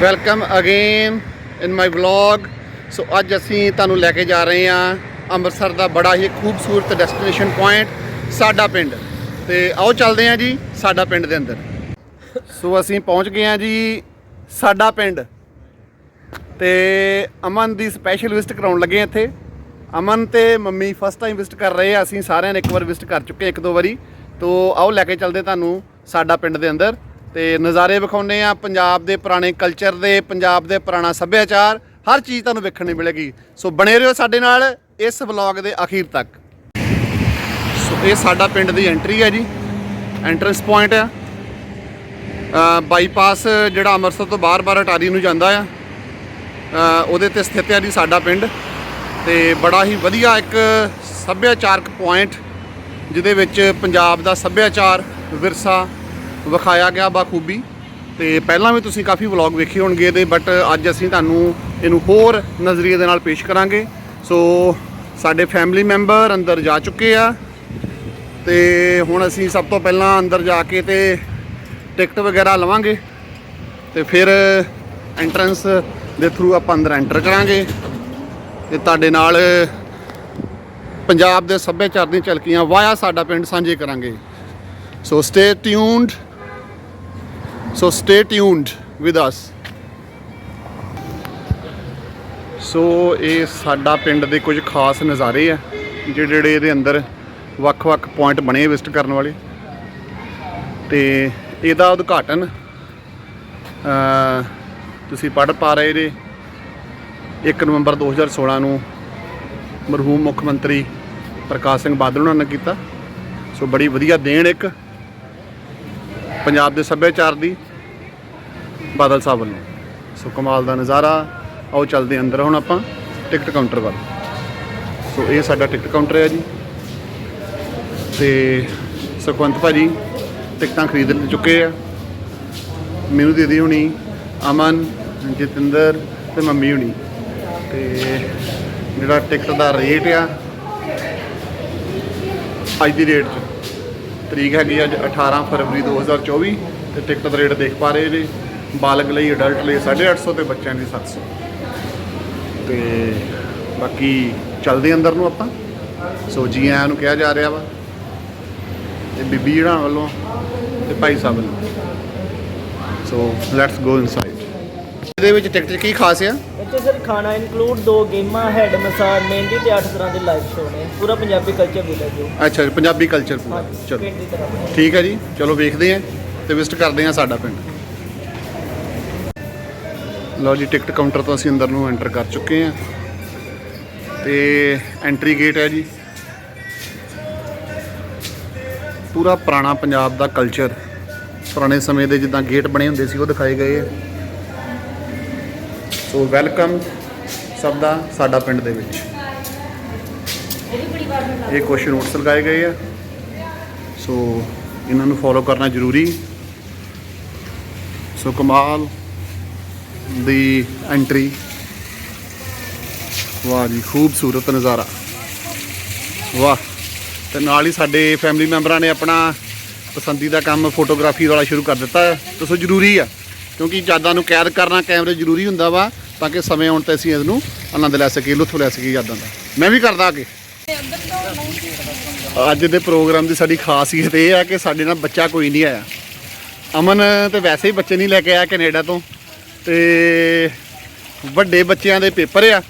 Welcome again in my vlog so ਅੱਜ ਅਸੀਂ ਤੁਹਾਨੂੰ ਲੈ ਕੇ ਜਾ ਰਹੇ ਹਾਂ ਅੰਮ੍ਰਿਤਸਰ ਦਾ ਬੜਾ ਹੀ ਖੂਬਸੂਰਤ ਡੈਸਟੀਨੇਸ਼ਨ ਪੁਆਇੰਟ ਸਾਡਾ ਪਿੰਡ। ਤੇ ਆਓ ਚੱਲਦੇ ਹਾਂ ਜੀ, ਸਾਡਾ ਪਿੰਡ ਦੇ ਅੰਦਰ। ਸੋ ਅਸੀਂ ਪਹੁੰਚ ਗਏ ਹਾਂ ਜੀ, ਸਾਡਾ ਪਿੰਡ। ਤੇ ਅਮਨ ਦੀ ਸਪੈਸ਼ਲ ਵਿਜ਼ਿਟ ਕਰਾਉਣ ਲੱਗੇ ਹਾਂ ਇੱਥੇ। ਅਮਨ ਤੇ ਮੰਮੀ ਫਸਟ ਟਾਈਮ ਵਿਜ਼ਿਟ ਕਰ ਰਹੇ ਆ, ਅਸੀਂ ਸਾਰਿਆਂ ਨੇ ਇੱਕ ਵਾਰ ਵਿਜ਼ਿਟ ਕਰ ਚੁੱਕੇ ਇੱਕ ਦੋ ਵਾਰੀ। ਤੋ, ਆਓ ਲੈ ਕੇ ਚੱਲਦੇ ਤੁਹਾਨੂੰ ਸਾਡਾ ਪਿੰਡ ਦੇ ਅੰਦਰ। ਤੇ ਨਜ਼ਾਰੇ ਵਿਖਾਉਨੇ ਆ ਪੰਜਾਬ ਦੇ ਪੁਰਾਣੇ ਕਲਚਰ ਦੇ, ਪੰਜਾਬ ਦੇ ਪੁਰਾਣਾ ਸੱਭਿਆਚਾਰ, ਹਰ ਚੀਜ਼ ਤੁਹਾਨੂੰ ਵੇਖਣ ਨੂੰ ਮਿਲੇਗੀ। ਸੋ ਬਣੇ ਰਹੋ ਸਾਡੇ ਨਾਲ ਇਸ ਵਲੌਗ ਦੇ ਅਖੀਰ ਤੱਕ। ਸੋ ਇਹ ਸਾਡਾ ਪਿੰਡ ਦੀ ਐਂਟਰੀ ਹੈ ਜੀ। ਐਂਟਰੈਂਸ ਪੁਆਇੰਟ ਆ। ਬਾਈਪਾਸ ਜਿਹੜਾ ਅੰਮ੍ਰਿਤਸਰ ਤੋਂ ਬਾਹਰ-ਬਾਹਰ ਅਟਾਰੀ ਨੂੰ ਜਾਂਦਾ ਆ। ਉਹਦੇ ਤੇ ਸਥਿਤ ਹੈ ਜੀ ਸਾਡਾ ਪਿੰਡ। ਤੇ ਬੜਾ ਹੀ ਵਧੀਆ ਇੱਕ ਸੱਭਿਆਚਾਰਕ ਪੁਆਇੰਟ ਜਿਹਦੇ ਵਿੱਚ ਪੰਜਾਬ ਦਾ ਸੱਭਿਆਚਾਰ, ਵਿਰਸਾ ਵਿਖਾਇਆ ਗਿਆ ਬਾਖੂਬੀ ਤੇ ਪਹਿਲਾਂ ਵੀ ਤੁਸੀਂ ਕਾਫੀ ਵਲੌਗ ਵੇਖੇ ਹੋਣਗੇ ਇਹਦੇ ਬਟ ਅੱਜ ਅਸੀਂ ਤੁਹਾਨੂੰ ਇਹਨੂੰ ਹੋਰ ਨਜ਼ਰੀਏ ਦੇ ਨਾਲ ਪੇਸ਼ ਕਰਾਂਗੇ। ਸੋ ਸਾਡੇ ਫੈਮਿਲੀ ਮੈਂਬਰ ਅੰਦਰ ਜਾ ਚੁੱਕੇ ਆ ਤੇ ਹੁਣ ਅਸੀਂ ਸਭ ਤੋਂ ਪਹਿਲਾਂ ਅੰਦਰ ਜਾ ਕੇ ਤੇ ਟਿਕਟ ਵਗੈਰਾ ਲਵਾਂਗੇ ਤੇ ਫਿਰ ਐਂਟਰੈਂਸ ਦੇ ਥਰੂ ਆਪਾਂ ਅੰਦਰ ਐਂਟਰ ਕਰਾਂਗੇ। ਤੇ ਤੁਹਾਡੇ ਨਾਲ ਪੰਜਾਬ ਦੇ ਸੱਭਿਆਚਾਰ ਦੀਆਂ ਝਲਕੀਆਂ ਵਾਇਆ ਸਾਡਾ ਪਿੰਡ ਸਾਂਝੇ ਕਰਾਂਗੇ। So stay tuned so stay tuned with us so ਇਹ ਸਾਡਾ ਪਿੰਡ ਦੇ ਕੁਝ ਖਾਸ ਨਜ਼ਾਰੇ ਆ, ਜਿਹੜੇ ਜਿਹੜੇ ਇਹਦੇ ਅੰਦਰ ਵੱਖ-ਵੱਖ ਪੁਆਇੰਟ ਬਣੇ ਵਿਜ਼ਿਟ ਕਰਨ ਵਾਲੇ। ਤੇ ਇਹਦਾ ਉਦਘਾਟਨ ਤੁਸੀਂ ਪੜ੍ਹ ਪਾ ਰਹੇ ਜੇ। 1 ਨਵੰਬਰ 2016 ਨੂੰ ਮਰਹੂਮ ਮੁੱਖ ਮੰਤਰੀ ਪ੍ਰਕਾਸ਼ ਸਿੰਘ ਬਾਦਲ ਉਹਨਾਂ ਨੇ ਕੀਤਾ। ਸੋ ਬੜੀ ਵਧੀਆ ਦੇਣ ਇੱਕ। ਪੰਜਾਬ ਦੇ ਸੱਭਿਆਚਾਰ ਦੀ ਬਾਦਲ ਸਾਹਿਬ ਵੱਲੋਂ। ਸੋ ਕਮਾਲ ਦਾ ਨਜ਼ਾਰਾ, ਆਓ ਚੱਲਦੇ ਅੰਦਰ। ਹੁਣ ਆਪਾਂ ਟਿਕਟ ਕਾਊਂਟਰ ਵੱਲ। ਸੋ ਇਹ ਸਾਡਾ ਟਿਕਟ ਕਾਊਂਟਰ ਹੈ ਜੀ। ਤੇ ਸੁਖਵੰਤ ਭਾਜੀ ਟਿਕਟਾਂ ਖਰੀਦ ਚੁੱਕੇ ਆ। ਮੈਨੂੰ ਦੀਦੀ ਹੁਣੀ, ਅਮਨ, ਜਤਿੰਦਰ ਤੇ ਮੰਮੀ ਹੁਣੀ। ਤੇ ਜਿਹੜਾ ਟਿਕਟ ਦਾ ਰੇਟ ਆ, ਅੱਜ ਦੀ ਡੇਟ 'ਚ ਤਰੀਕ ਹੈਗੀ ਅੱਜ 18 ਫਰਵਰੀ 2024 ਤੇ ਟਿਕਟ ਦਾ ਰੇਟ ਦੇਖ ਪਾ ਰਹੇ ਜੀ। ਬਾਲਗ ਲਈ ਅਡਲਟ ਲਈ 850 ਤੇ ਬੱਚਿਆਂ ਲਈ 700 ਤੇ ਬਾਕੀ ਚੱਲਦੇ ਅੰਦਰ ਨੂੰ ਆਪਾਂ। ਸੋ ਜੀ ਆਇਆਂ ਨੂੰ ਕਿਹਾ ਜਾ ਰਿਹਾ ਵਾ। ਤੇ ਬੀਬੀ ਜਿਹੜਾ ਵੱਲੋਂ ਤੇ ਭਾਈ ਸਾਹਿਬ ਵੱਲੋਂ। ਸੋ ਲੈਟਸ ਗੋ ਇਨਸਾਈਡ ਇਹਦੇ ਵਿੱਚ ਟਿਕਟ 'ਚ ਕੀ ਖਾਸ ਆ? ਇੱਥੇ ਸਰ ਖਾਣਾ ਇਨਕਲੂਡ ਦੋ ਗੇਮਾਂ ਹੈਡ ਮਸਾਜ ਮਹਿੰਦੀ ਤੇ 8 ਤਰ੍ਹਾਂ ਦੇ ਲਾਈਵ ਸ਼ੋਅ ਨੇ। ਪੂਰਾ ਪੰਜਾਬੀ ਕਲਚਰ ਮਿਲਦਾ ਜੋ ਅੱਛਾ ਪੰਜਾਬੀ ਕਲਚਰ ਪੂਰਾ। ਚਲੋ। ਪਿੰਡ ਦੀ ਤਰ੍ਹਾਂ ਠੀਕ ਹੈ ਜੀ ਚਲੋ ਵੇਖਦੇ ਹਾਂ ਤੇ ਵਿਜ਼ਿਟ ਕਰਦੇ ਹਾਂ ਸਾਡਾ ਪਿੰਡ। ਲਓ ਜੀ ਟਿਕਟ ਕਾਊਂਟਰ ਤੋਂ ਅਸੀਂ ਅੰਦਰ ਨੂੰ ਐਂਟਰ ਕਰ ਚੁੱਕੇ ਹਾਂ। ਤੇ ਐਂਟਰੀ ਗੇਟ ਹੈ ਜੀ। ਪੂਰਾ ਪੁਰਾਣਾ ਪੰਜਾਬ ਦਾ ਕਲਚਰ ਪੁਰਾਣੇ ਸਮੇਂ ਦੇ ਜਿੱਦਾਂ ਗੇਟ ਬਣੇ ਹੁੰਦੇ ਸੀ ਉਹ ਦਿਖਾਏ ਗਏ ਆ। ਸੋ ਵੈਲਕਮ ਸਭ ਦਾ ਸਾਡਾ ਪਿੰਡ ਦੇ ਵਿੱਚ। ਇਹ ਕੁਐਸਚਨ ਨੋਟਸ ਲਗਾਏ ਗਏ ਆ। ਸੋ ਇਹਨਾਂ ਨੂੰ ਫੋਲੋ ਕਰਨਾ ਜ਼ਰੂਰੀ। ਸੋ ਕਮਾਲ ਦੀ ਐਂਟਰੀ ਵਾਹ ਜੀ, ਖੂਬਸੂਰਤ ਨਜ਼ਾਰਾ। ਵਾਹ, ਤੇ ਨਾਲ ਹੀ ਸਾਡੇ ਫੈਮਿਲੀ ਮੈਂਬਰਾਂ ਨੇ ਆਪਣਾ ਪਸੰਦੀਦਾ ਕੰਮ ਫੋਟੋਗ੍ਰਾਫੀ ਵਾਲਾ ਸ਼ੁਰੂ ਕਰ ਦਿੱਤਾ। ਹੈ ਤੇ ਸੋ ਜ਼ਰੂਰੀ ਆ, ਕਿਉਂਕਿ ਯਾਦਾਂ ਨੂੰ ਕੈਦ ਕਰਨਾ ਕੈਮਰੇ ਜ਼ਰੂਰੀ ਹੁੰਦਾ ਵਾ। ਤਾਂ ਕਿ ਸਮੇਂ ਆਉਣ ਤੇ ਅਸੀਂ ਇਸ ਨੂੰ ਆਨੰਦ ਲੈ ਸਕੀਏ ਲੁਤਫ ਲੈ ਸਕੀਏ ਯਾਦਾਂ ਦਾ। ਮੈਂ ਵੀ ਕਰਦਾ ਅੱਗੇ ਅੱਜ ਦੇ ਪ੍ਰੋਗਰਾਮ ਦੀ ਸਾਡੀ ਖਾਸੀਅਤ ਇਹ ਆ ਕਿ ਸਾਡੇ ਨਾਲ ਬੱਚਾ ਕੋਈ ਨਹੀਂ ਆਇਆ। ਅਮਨ ਤੇ ਵੈਸੇ ਹੀ ਬੱਚੇ ਨਹੀਂ ਲੈ ਕੇ ਆਇਆ ਕੈਨੇਡਾ ਤੋਂ। ਤੇ ਵੱਡੇ ਬੱਚਿਆਂ ਦੇ ਪੇਪਰ ਆ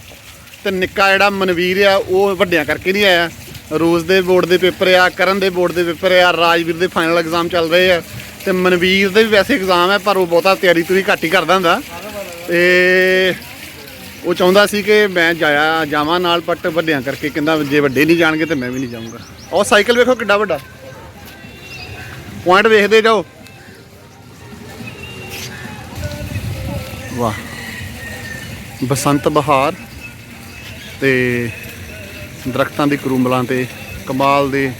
ਤੇ ਨਿੱਕਾ ਜਿਹੜਾ ਮਨਵੀਰ ਆ, ਉਹ ਵੱਡਿਆਂ ਕਰਕੇ ਨਹੀਂ ਆਇਆ। ਰੋਜ਼ ਦੇ ਬੋਰਡ ਦੇ ਪੇਪਰ ਆ, ਕਰਨ ਦੇ ਬੋਰਡ ਦੇ ਪੇਪਰ ਆ, ਰਾਜਵੀਰ ਦੇ ਫਾਈਨਲ ਐਗਜ਼ਾਮ ਚੱਲ ਰਹੇ ਆ। ਤੇ ਮਨਵੀਰ ਦੇ ਵੀ ਵੈਸੇ ਐਗਜ਼ਾਮ ਆ, ਪਰ ਉਹ ਬਹੁਤਾ ਤਿਆਰੀ ਤੁਰੀ ਘੱਟ ਹੀ ਕਰਦਾ ਹੁੰਦਾ। ਤੇ ਉਹ ਚਾਹੁੰਦਾ ਸੀ ਕਿ ਮੈਂ ਜਾਇਆ ਜਾਵਾਂ ਨਾਲ ਪੱਟ ਵੱਡਿਆਂ ਕਰਕੇ ਕਹਿੰਦਾ ਜੇ ਵੱਡੇ ਨਹੀਂ ਜਾਣਗੇ ਤੇ ਮੈਂ ਵੀ ਨਹੀਂ ਜਾਊਂਗਾ। ਉਹ ਸਾਈਕਲ ਵੇਖੋ ਕਿੱਡਾ ਵੱਡਾ। ਪੁਆਇੰਟ ਵੇਖਦੇ ਜਾਓ। ਵਾਹ। ਬਸੰਤ ਬਹਾਰ ਤੇ ਦਰਖਤਾਂ ਦੀ ਕਰੂੰਬਲਾਂ ਤੇ ਕਮਾਲ ਦੇ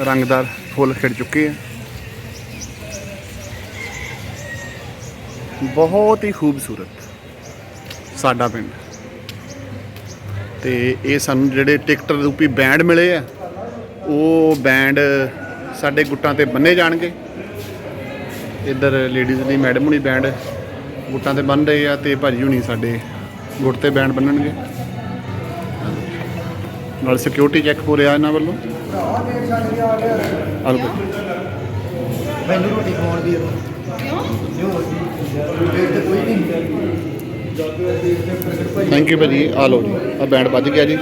ਰੰਗਦਾਰ ਫੁੱਲ ਖਿੜ ਚੁੱਕੇ ਆ। ਬਹੁਤ ਹੀ ਖੂਬਸੂਰਤ ਸਾਡਾ ਪਿੰਡ। ਤੇ ਇਹ ਸਾਨੂੰ ਜਿਹੜੇ ਟਿਕਟ ਰੂਪੀ ਬੈਂਡ ਮਿਲੇ ਆ ਉਹ ਬੈਂਡ ਸਾਡੇ ਗੁੱਟਾਂ ਤੇ ਬੰਨੇ ਜਾਣਗੇ। ਇੱਧਰ ਲੇਡੀਜ਼ ਦੀ ਮੈਡਮ ਹੁਣੀ ਬੈਂਡ ਗੁੱਟਾਂ ਤੇ ਬੰਨ ਰਹੇ ਆ ਤੇ ਭਾਜੀ ਹੁਣੀ ਸਾਡੇ ਗੁੱਟ ਤੇ ਬੈਂਡ ਬੰਨਣਗੇ। ਨਾਲ ਸਿਕਿਉਰਿਟੀ ਚੈੱਕ ਹੋ ਰਿਹਾ ਇਹਨਾਂ ਵੱਲੋਂ। ਆਲੋ ਮੈਨੂੰ ਰੋਟੀ ਖਵਾਉਣ ਦੀ ਥੈਂਕ ਯੂ ਭਾਜੀ ਆ ਲਓ ਜੀ ਆ ਬੈਂਡ ਵੱਜ ਗਿਆ ਜੀ,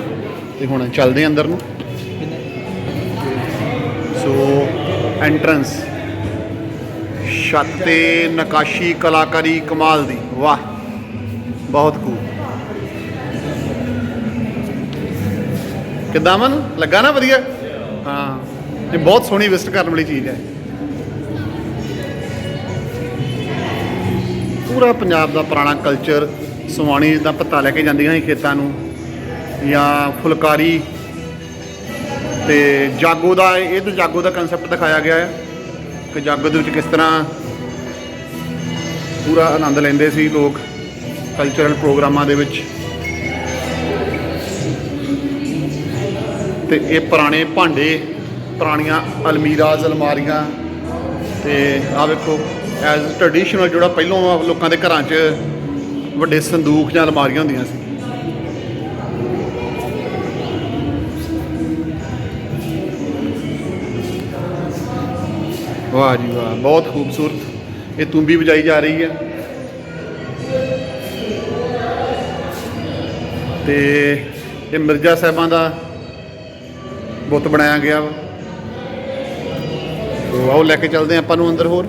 ਤੇ ਹੁਣ ਚੱਲਦੇ ਆ ਅੰਦਰ ਨੂੰ। ਸੋ ਐਂਟਰੈਂਸ ਛੱਤ ਤੇ ਨਕਾਸ਼ੀ ਕਲਾਕਾਰੀ ਕਮਾਲ ਦੀ, ਵਾਹ, ਬਹੁਤ ਕੂ ਕਿੱਦਾਂ ਮਨ ਲੱਗਾ ਨਾ ਵਧੀਆ? ਹਾਂ ਇਹ ਬਹੁਤ ਸੋਹਣੀ ਵਿਜ਼ਿਟ ਕਰਨ ਵਾਲੀ ਚੀਜ਼ ਹੈ। ਪੂਰਾ ਪੰਜਾਬ ਦਾ ਪੁਰਾਣਾ ਕਲਚਰ ਸਵਾਣੀ ਦਾ ਪਤਾ ਲੈ ਕੇ ਜਾਂਦੀਆਂ ਸੀ ਖੇਤਾਂ ਨੂੰ, ਜਾਂ ਫੁਲਕਾਰੀ ਤੇ ਜਾਗੋ ਦਾ, ਇਹ ਤਾਂ ਜਾਗੋ ਦਾ ਕਨਸੈਪਟ ਦਿਖਾਇਆ ਗਿਆ ਹੈ ਕਿ ਜਾਗੋ ਦੇ ਵਿੱਚ ਕਿਸ ਤਰ੍ਹਾਂ ਪੂਰਾ ਆਨੰਦ ਲੈਂਦੇ ਸੀ ਲੋਕ ਕਲਚਰਲ ਪ੍ਰੋਗਰਾਮਾਂ ਦੇ ਵਿੱਚ। ਤੇ ਇਹ ਪੁਰਾਣੇ ਭਾਂਡੇ, ਪੁਰਾਣੀਆਂ ਅਲਮੀਰਾਜ਼ ਅਲਮਾਰੀਆਂ ਤੇ ਆ ਵੇਖੋ ਐਜ਼ ਟ੍ਰੈਡੀਸ਼ਨਲ ਜਿਹੜਾ ਪਹਿਲੋਂ ਲੋਕਾਂ ਦੇ ਘਰਾਂ 'ਚ ਵੱਡੇ ਸੰਦੂਕ ਜਾਂ ਅਲਮਾਰੀਆਂ ਹੁੰਦੀਆਂ ਸੀ। ਵਾਹ ਜੀ ਵਾਹ, ਬਹੁਤ ਖੂਬਸੂਰਤ। ਇਹ ਤੁੰਬੀ ਵਜਾਈ ਜਾ ਰਹੀ ਹੈ। ਤੇ ਇਹ ਮਿਰਜ਼ਾ ਸਾਹਿਬਾਂ ਦਾ ਬੁੱਤ ਬਣਾਇਆ ਗਿਆ ਵਾ। ਸੋ ਆਓ ਲੈ ਕੇ ਚੱਲਦੇ ਹਾਂ ਆਪਾਂ ਨੂੰ ਅੰਦਰ ਹੋਰ।